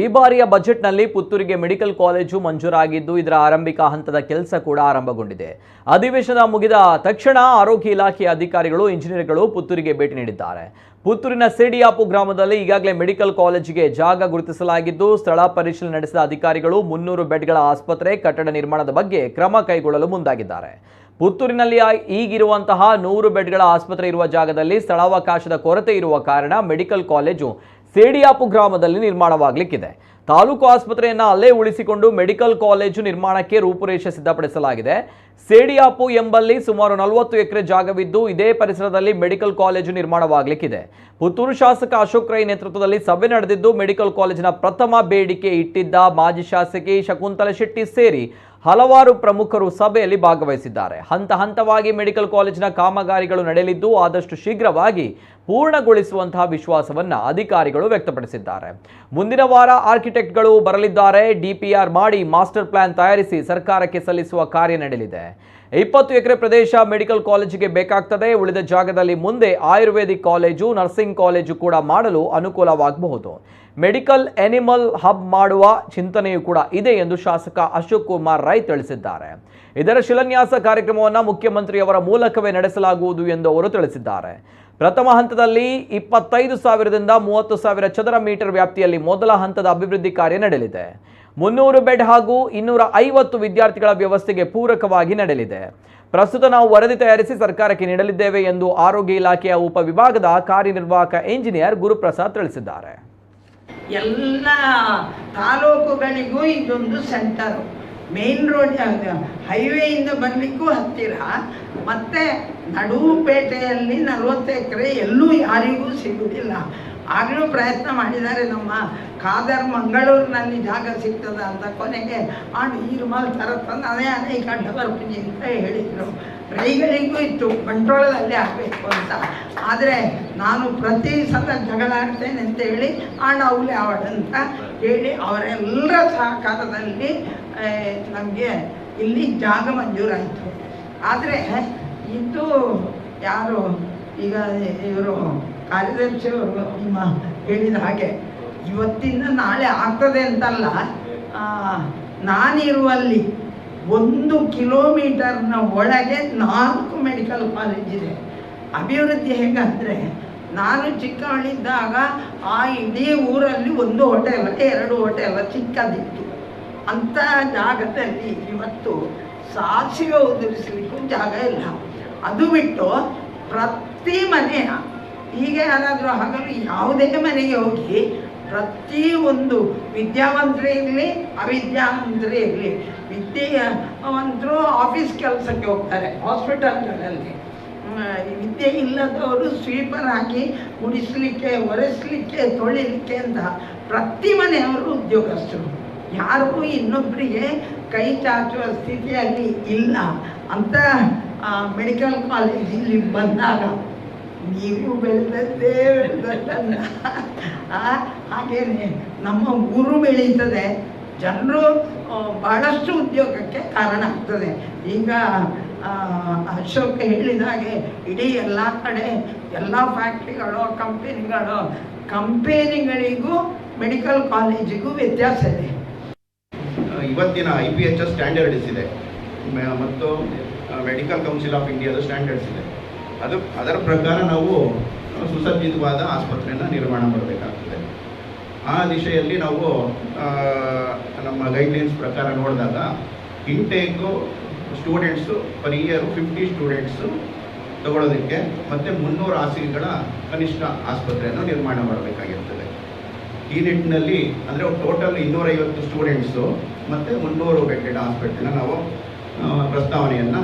ಈ ಬಾರಿಯ ಬಜೆಟ್ನಲ್ಲಿ ಪುತ್ತೂರಿಗೆ ಮೆಡಿಕಲ್ ಕಾಲೇಜು ಮಂಜೂರಾಗಿದ್ದು, ಇದರ ಆರಂಭಿಕ ಹಂತದ ಕೆಲಸ ಕೂಡ ಆರಂಭಗೊಂಡಿದೆ. ಅಧಿವೇಶನ ಮುಗಿದ ತಕ್ಷಣ ಆರೋಗ್ಯ ಇಲಾಖೆಯ ಅಧಿಕಾರಿಗಳು, ಇಂಜಿನಿಯರ್ಗಳು ಪುತ್ತೂರಿಗೆ ಭೇಟಿ ನೀಡಿದ್ದಾರೆ. ಪುತ್ತೂರಿನ ಸಿಡಿಯಾಪು ಗ್ರಾಮದಲ್ಲಿ ಈಗಾಗಲೇ ಮೆಡಿಕಲ್ ಕಾಲೇಜಿಗೆ ಜಾಗ ಗುರುತಿಸಲಾಗಿದ್ದು, ಸ್ಥಳ ಪರಿಶೀಲನೆ ನಡೆಸಿದ ಅಧಿಕಾರಿಗಳು ಮುನ್ನೂರು ಬೆಡ್ಗಳ ಆಸ್ಪತ್ರೆ, ಕಟ್ಟಡ ನಿರ್ಮಾಣದ ಬಗ್ಗೆ ಕ್ರಮ ಕೈಗೊಳ್ಳಲು ಮುಂದಾಗಿದ್ದಾರೆ. ಪುತ್ತೂರಿನಲ್ಲಿ ಈಗಿರುವಂತಹ ನೂರು ಬೆಡ್ಗಳ ಆಸ್ಪತ್ರೆ ಇರುವ ಜಾಗದಲ್ಲಿ ಸ್ಥಳಾವಕಾಶದ ಕೊರತೆ ಇರುವ ಕಾರಣ ಮೆಡಿಕಲ್ ಕಾಲೇಜು ಸೇಡಿಯಾಪು ಗ್ರಾಮದಲ್ಲಿ ನಿರ್ಮಾಣವಾಗಲಿಕ್ಕಿದೆ. ತಾಲೂಕು ಆಸ್ಪತ್ರೆಯನ್ನು ಅಲ್ಲೇ ಉಳಿಸಿಕೊಂಡು ಮೆಡಿಕಲ್ ಕಾಲೇಜು ನಿರ್ಮಾಣಕ್ಕೆ ರೂಪುರೇಷೆ ಸಿದ್ಧಪಡಿಸಲಾಗಿದೆ. ಸೇಡಿಯಾಪು ಎಂಬಲ್ಲಿ ಸುಮಾರು ನಲವತ್ತು ಎಕರೆ ಜಾಗವಿದ್ದು ಇದೇ ಪರಿಸರದಲ್ಲಿ ಮೆಡಿಕಲ್ ಕಾಲೇಜು ನಿರ್ಮಾಣವಾಗಲಿಕ್ಕಿದೆ. ಪುತ್ತೂರು ಶಾಸಕ ಅಶೋಕ್ ರೈ ನೇತೃತ್ವದಲ್ಲಿ ಸಭೆ ನಡೆದಿದ್ದು ಮೆಡಿಕಲ್ ಕಾಲೇಜಿನ ಪ್ರಥಮ ಬೇಡಿಕೆ ಇಟ್ಟಿದ್ದ ಮಾಜಿ ಶಾಸಕಿ ಶಕುಂತಲ ಶೆಟ್ಟಿ ಸೇರಿ ಹಲವಾರು ಪ್ರಮುಖರು ಸಭೆಯಲ್ಲಿ ಭಾಗವಹಿಸಿದ್ದಾರೆ. ಹಂತ ಹಂತವಾಗಿ ಮೆಡಿಕಲ್ ಕಾಲೇಜಿನ ಕಾಮಗಾರಿಗಳು ನಡೆಯಲಿದ್ದು ಆದಷ್ಟು ಶೀಘ್ರವಾಗಿ ಪೂರ್ಣಗೊಳಿಸುವಂತಹ ವಿಶ್ವಾಸವನ್ನ ಅಧಿಕಾರಿಗಳು ವ್ಯಕ್ತಪಡಿಸಿದ್ದಾರೆ. ಮುಂದಿನ ವಾರ ಆರ್ಕಿಟೆಕ್ಟ್ಗಳು ಬರಲಿದ್ದಾರೆ. ಡಿಪಿಆರ್ ಮಾಡಿ ಮಾಸ್ಟರ್ ಪ್ಲಾನ್ ತಯಾರಿಸಿ ಸರ್ಕಾರಕ್ಕೆ ಸಲ್ಲಿಸುವ ಕಾರ್ಯ ನಡೆಯಲಿದೆ. ಇಪ್ಪತ್ತು ಎಕರೆ ಪ್ರದೇಶ ಮೆಡಿಕಲ್ ಕಾಲೇಜಿಗೆ ಬೇಕಾಗ್ತದೆ. ಉಳಿದ ಜಾಗದಲ್ಲಿ ಮುಂದೆ ಆಯುರ್ವೇದಿಕ್ ಕಾಲೇಜು, ನರ್ಸಿಂಗ್ ಕಾಲೇಜು ಕೂಡ ಮಾಡಲು ಅನುಕೂಲವಾಗಬಹುದು. ಮೆಡಿಕಲ್ ಎನಿಮಲ್ ಹಬ್ ಮಾಡುವ ಚಿಂತನೆಯೂ ಕೂಡ ಇದೆ ಎಂದು ಶಾಸಕ ಅಶೋಕ್ ಕುಮಾರ್ ರೈ ತಿಳಿಸಿದ್ದಾರೆ. ಇದರ ಶಿಲಾನ್ಯಾಸ ಕಾರ್ಯಕ್ರಮವನ್ನು ಮುಖ್ಯಮಂತ್ರಿಯವರ ಮೂಲಕವೇ ನಡೆಸಲಾಗುವುದು ಎಂದು ಅವರು ತಿಳಿಸಿದ್ದಾರೆ. ಪ್ರಥಮ ಹಂತದಲ್ಲಿ ಇಪ್ಪತ್ತೈದು ಸಾವಿರದಿಂದ ಮೂವತ್ತು ಸಾವಿರ ಚದರ ಮೀಟರ್ ವ್ಯಾಪ್ತಿಯಲ್ಲಿ ಮೊದಲ ಹಂತದ ಅಭಿವೃದ್ಧಿ ಕಾರ್ಯ ನಡೆಯಲಿದೆ. ಮುನ್ನೂರು ಬೆಡ್ ಹಾಗೂ ಇನ್ನೂರ ಐವತ್ತು ವಿದ್ಯಾರ್ಥಿಗಳ ವ್ಯವಸ್ಥೆಗೆ ಪೂರಕವಾಗಿ ನಡೆಯಲಿದೆ. ಪ್ರಸ್ತುತ ನಾವು ವರದಿ ತಯಾರಿಸಿ ಸರ್ಕಾರಕ್ಕೆ ನೀಡಲಿದ್ದೇವೆ ಎಂದು ಆರೋಗ್ಯ ಇಲಾಖೆಯ ಉಪವಿಭಾಗದ ಕಾರ್ಯನಿರ್ವಾಹಕ ಎಂಜಿನಿಯರ್ ಗುರುಪ್ರಸಾದ್ ತಿಳಿಸಿದ್ದಾರೆ. ಎಲ್ಲ ತಾಲೂಕುಗಳಿಗೂ ಇದೊಂದು ಸೆಂಟರು. ಮೇನ್ ರೋಡ್ ಹೈವೇಯಿಂದ ಬರಲಿಕ್ಕೂ ಹತ್ತಿರ ಮತ್ತು ನಡುಪೇಟೆಯಲ್ಲಿ ನಲವತ್ತು ಎಕರೆ ಎಲ್ಲೂ ಯಾರಿಗೂ ಸಿಗುವುದಿಲ್ಲ ಆಗಲೂ ಪ್ರಯತ್ನ ಮಾಡಿದ್ದಾರೆ, ನಮ್ಮ ಖಾದರ್ ಮಂಗಳೂರಿನಲ್ಲಿ ಜಾಗ ಸಿಗ್ತದ ಅಂತ ಕೊನೆಗೆ ಆಡು ಈರುಮಾಲ್ ಥರ ತಂದು ಅದೇ ಅನೇಕ ಬರ್ತೀನಿ ಅಂತ ಹೇಳಿದರು. ರೈಗಳಿಗೂ ಇತ್ತು ಕಂಟ್ರೋಲಲ್ಲೇ ಆಗಬೇಕು ಅಂತ. ಆದರೆ ನಾನು ಪ್ರತಿ ಸಲ ಜಗಳ ಆಡ್ತೇನೆ ಅಂತ ಹೇಳಿ ಆಣ ಅವಳೆ ಅವಳಂತ ಹೇಳಿ ಅವರೆಲ್ಲರ ಸಹಕಾರದಲ್ಲಿ ನಮಗೆ ಇಲ್ಲಿ ಜಾಗ ಮಂಜೂರಾಯಿತು. ಆದರೆ, ಇದು ಯಾರು ಈಗ ಇವರು ಕಾರ್ಯದರ್ಶಿ ಹೇಳಿದ ಹಾಗೆ ಇವತ್ತಿಂದ ನಾಳೆ ಆಗ್ತದೆ ಅಂತಲ್ಲ. ನಾನಿರುವಲ್ಲಿ ಒಂದು ಕಿಲೋಮೀಟರ್ನ ಒಳಗೆ ನಾಲ್ಕು ಮೆಡಿಕಲ್ ಕಾಲೇಜ್ ಇದೆ. ಅಭಿವೃದ್ಧಿ ಹೇಗಂದರೆ ನಾನು ಚಿಕ್ಕವಳಿದ್ದಾಗ ಆ ಇಡೀ ಊರಲ್ಲಿ ಒಂದು ಹೋಟೆಲ್ ಎರಡು ಹೋಟೆಲ್ ಚಿಕ್ಕದಿತ್ತು. ಅಂಥ ಜಾಗದಲ್ಲಿ ಇವತ್ತು ಸಾಸಿವೆ ಉದುರಿಸಲಿಕ್ಕೂ ಜಾಗ ಇಲ್ಲ. ಅದು ಬಿಟ್ಟು ಪ್ರತಿ ಮನೆಯ ಹೀಗೆ ಯಾರಾದರೂ ಹಗಲು ಯಾವುದೇ ಮನೆಗೆ ಹೋಗಿ ಪ್ರತಿ ಒಂದು ವಿದ್ಯಾವಂತರೇ ಇರಲಿ, ಅವಿದ್ಯಾವಂತರೇ ಇರಲಿ ವಿದ್ಯೆಯವಂತರು ಆಫೀಸ್ ಕೆಲಸಕ್ಕೆ ಹೋಗ್ತಾರೆ, ಹಾಸ್ಪಿಟಲ್ಗಳಲ್ಲಿ. ವಿದ್ಯೆ ಇಲ್ಲದವರು ಸ್ವೀಪರ್ ಹಾಕಿ ಗುಡಿಸಲಿಕ್ಕೆ, ಒರೆಸಲಿಕ್ಕೆ, ತೊಳಿಲಿಕ್ಕೆ ಅಂತ ಪ್ರತಿ ಮನೆಯವರು ಉದ್ಯೋಗಸ್ಥರು. ಯಾರಿಗೂ ಇನ್ನೊಬ್ಬರಿಗೆ ಕೈ ಚಾಚುವ ಸ್ಥಿತಿಯಲ್ಲಿ ಇಲ್ಲ. ಅಂತ ಮೆಡಿಕಲ್ ಕಾಲೇಜಲ್ಲಿ ಬಂದಾಗ ನೀವು ಬೆಳೆದದ್ದೇ ಬೆಳೆದದ್ದಲ್ಲ. ಹಾಗೇನೆ ನಮ್ಮ ಊರು ಬೆಳೀತದೆ. ಜನರು ಬಹಳಷ್ಟು ಉದ್ಯೋಗಕ್ಕೆ ಕಾರಣ ಆಗ್ತದೆ. ಈಗ ಆ, ಅಶೋಕ್ ಹೇಳಿದ ಹಾಗೆ ಇಡೀ ಎಲ್ಲ ಕಡೆ ಎಲ್ಲ ಫ್ಯಾಕ್ಟ್ರಿಗಳು ಕಂಪೆನಿಗಳು ಕಂಪೆನಿಗಳಿಗೂ ಮೆಡಿಕಲ್ ಕಾಲೇಜಿಗೂ ವ್ಯತ್ಯಾಸ ಇದೆ. ಇವತ್ತಿನ I P H S standards ಇದೆ. ಮತ್ತು ಮೆಡಿಕಲ್ ಕೌನ್ಸಿಲ್ ಆಫ್ ಇಂಡಿಯಾದ ಸ್ಟ್ಯಾಂಡರ್ಡ್ಸ್ ಇದೆ. ಅದು, ಅದರ ಪ್ರಕಾರ ನಾವು ಸುಸಜ್ಜಿತವಾದ ಆಸ್ಪತ್ರೆಯನ್ನು ನಿರ್ಮಾಣ ಮಾಡಬೇಕಾಗ್ತದೆ. ಆ ದಿಶೆಯಲ್ಲಿ ನಾವು ನಮ್ಮ ಗೈಡ್ಲೈನ್ಸ್ ಪ್ರಕಾರ ನೋಡಿದಾಗ intake students per year fifty students ತಗೊಳ್ಳೋದಕ್ಕೆ ಮತ್ತು ಮುನ್ನೂರು ಹಾಸಿಗೆಗಳ ಕನಿಷ್ಠ ಆಸ್ಪತ್ರೆಯನ್ನು ನಿರ್ಮಾಣ ಮಾಡಬೇಕಾಗಿರ್ತದೆ. ಈ ನಿಟ್ಟಿನಲ್ಲಿ, ಅಂದರೆ ಟೋಟಲ್ ಇನ್ನೂರೈವತ್ತು ಸ್ಟೂಡೆಂಟ್ಸು ಮತ್ತು ಮುನ್ನೂರು ಬೆಡ್ಡೆಡ್ ಆಸ್ಪತ್ರೆನ ನಾವು ಪ್ರಸ್ತಾವನೆಯನ್ನು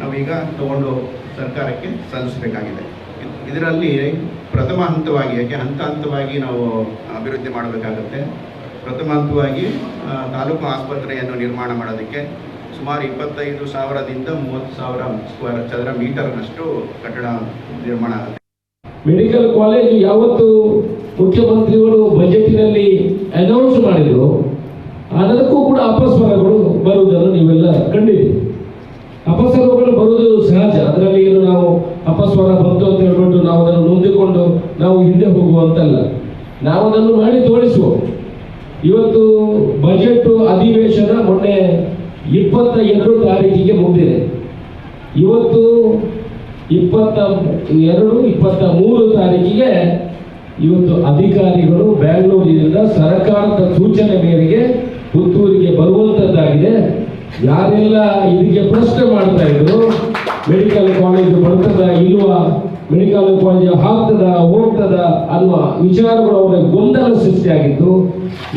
ನಾವೀಗ ತಗೊಂಡು ಸರ್ಕಾರಕ್ಕೆ ಸಲ್ಲಿಸಬೇಕಾಗಿದೆ. ಇದರಲ್ಲಿ ಪ್ರಥಮ ಹಂತವಾಗಿ, ಯಾಕೆ ಹಂತ ಹಂತವಾಗಿ ನಾವು ಅಭಿವೃದ್ಧಿ ಮಾಡಬೇಕಾಗುತ್ತೆ. ಪ್ರಥಮ ಹಂತವಾಗಿ ತಾಲೂಕು ಆಸ್ಪತ್ರೆಯನ್ನು ನಿರ್ಮಾಣ ಮಾಡೋದಕ್ಕೆ ಸುಮಾರು ಇಪ್ಪತ್ತೈದು ಸಾವಿರದಿಂದ ಮೂವತ್ತು ಸಾವಿರ ಸ್ಕ್ವೇರ್ ಚದರ ಮೀಟರ್ನಷ್ಟು ಕಟ್ಟಡ ನಿರ್ಮಾಣ ಆಗುತ್ತೆ. ಮೆಡಿಕಲ್ ಕಾಲೇಜು ಯಾವತ್ತು ಮುಖ್ಯಮಂತ್ರಿಗಳು ಬಜೆಟ್ನಲ್ಲಿ ಅನೌನ್ಸ್ ಮಾಡಿದ್ರು ಅದಕ್ಕೂ ಕೂಡ ಅಪಸ್ವರಗಳು ಬರುವುದನ್ನು ನೀವೆಲ್ಲ ಕಂಡಿದ್ದೀರಿ ಅಪಸ್ವರಗಳು ಬರುವುದು ಸಹಜ. ಅದರಲ್ಲಿ ಏನು ನಾವು ಅಪಸ್ವರ ಬಂತು ಅಂತ ಹೇಳ್ಬಿಟ್ಟು ನಾವು ಅದನ್ನು ನೊಂದಿಕೊಂಡು ನಾವು ಹಿಂದೆ ಹೋಗುವಂತಲ್ಲ. ನಾವು ಅದನ್ನು ಮಾಡಿ ತೋರಿಸುವ. ಇವತ್ತು ಬಜೆಟ್ ಅಧಿವೇಶನ ಮೊನ್ನೆ ಇಪ್ಪತ್ತ ಎರಡು ತಾರೀಕಿಗೆ ಮುಗಿದಿದೆ. ಇವತ್ತು ಇಪ್ಪತ್ತ ಎರಡು, ಇಪ್ಪತ್ತ ಮೂರು ತಾರೀಕಿಗೆ ಇವತ್ತು ಅಧಿಕಾರಿಗಳು ಬ್ಯಾಂಗ್ಳೂರಿನಿಂದ ಸರ್ಕಾರದ ಸೂಚನೆ ಮೇರೆಗೆ ಪುತ್ತೂರಿಗೆ ಬರುವಂತದ್ದಾಗಿದೆ ಯಾರೆಲ್ಲ ಇದಕ್ಕೆ ಪ್ರಶ್ನೆ ಮಾಡ್ತಾ ಇದ್ರು ಮೆಡಿಕಲ್ ಕಾಲೇಜು ಬರ್ತದ ಇಲ್ವಾ ಮೆಡಿಕಲ್ ಕಾಲೇಜು ಆಗ್ತದ ಹೋಗ್ತದ ಅನ್ನುವ ವಿಚಾರಗಳು ಅವರ ಗೊಂದಲ ಸೃಷ್ಟಿಯಾಗಿತ್ತು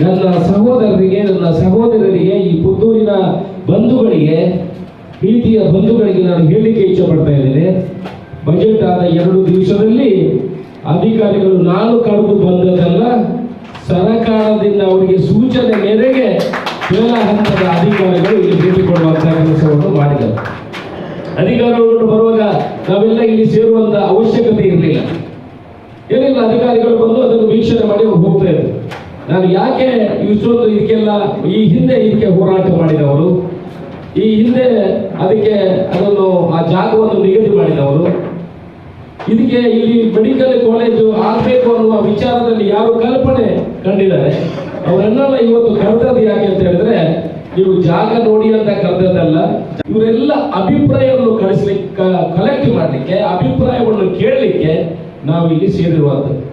ನನ್ನ ಸಹೋದರರಿಗೆ ನನ್ನ ಸಹೋದರರಿಗೆ ಈ ಪುತ್ತೂರಿನ ಬಂಧುಗಳಿಗೆ, ಪ್ರೀತಿಯ ಬಂಧುಗಳಿಗೆ ನಾನು ಹೇಳಲಿಕ್ಕೆ ಇಚ್ಛೆ ಪಡ್ತಾ ಇದ್ದೇನೆ. ಬಜೆಟ್ ಆದ ಎರಡು ದಿವಸದಲ್ಲಿ ಅಧಿಕಾರಿಗಳು ನಾನು ಕರೆದು ಬಂದದಲ್ಲ ಸರಕಾರದಿಂದ ಅವರಿಗೆ ಸೂಚನೆ ಮೇರೆಗೆ ಕೇಳ ಹಂತದ ಅಧಿಕಾರಿಗಳು ಇಲ್ಲಿ ಭೇಟಿ ಕೊಡುವಂತಹ ಕೆಲಸವನ್ನು ಮಾಡಿದರು. ಅಧಿಕಾರಿಗಳು ಬರುವಾಗ ನಾವೆಲ್ಲ ಇಲ್ಲಿ ಸೇರುವಂತ ಅವಶ್ಯಕತೆ ಇರಲಿಲ್ಲ. ಏನಿಲ್ಲ ಅಧಿಕಾರಿಗಳು ಬಂದು ಅದನ್ನು ವೀಕ್ಷಣೆ ಮಾಡಿ ಹೋಗ್ತಾ ಇದ್ರು. ನಾನು ಯಾಕೆ ಇಷ್ಟೊಂದು ಇದಕ್ಕೆಲ್ಲ ಈ ಹಿಂದೆ ಇದಕ್ಕೆ ಹೋರಾಟ ಮಾಡಿದವರು? ಈ ಹಿಂದೆ ಅದಕ್ಕೆ ಅದನ್ನು ಆ ಜಾಗವನ್ನು ನಿಗದಿ ಮಾಡಿದವರು? ಇದಕ್ಕೆ ಇಲ್ಲಿ ಮೆಡಿಕಲ್ ಕಾಲೇಜು ಆಗಬೇಕು ಅನ್ನುವ ವಿಚಾರದಲ್ಲಿ ಯಾರು ಕಲ್ಪನೆ ಕಂಡಿದ್ದಾರೆ? ಅವರನ್ನೆಲ್ಲ ಇವತ್ತು ಕರೆದದ್ದು ಯಾಕೆ ಅಂತ ಹೇಳಿದ್ರೆ ನೀವು ಜಾಗ ನೋಡಿ ಅಂತ ಕರೆದದ್ದಲ್ಲ, ಇವರೆಲ್ಲ ಅಭಿಪ್ರಾಯವನ್ನು ಕಳಿಸ್ಲಿಕ್ಕೆ ಕಲೆಕ್ಟ್ ಮಾಡಲಿಕ್ಕೆ, ಅಭಿಪ್ರಾಯವನ್ನು ಕೇಳಲಿಕ್ಕೆ ನಾವು ಇಲ್ಲಿ ಸೇರಿರುವಂಥದ್ದು.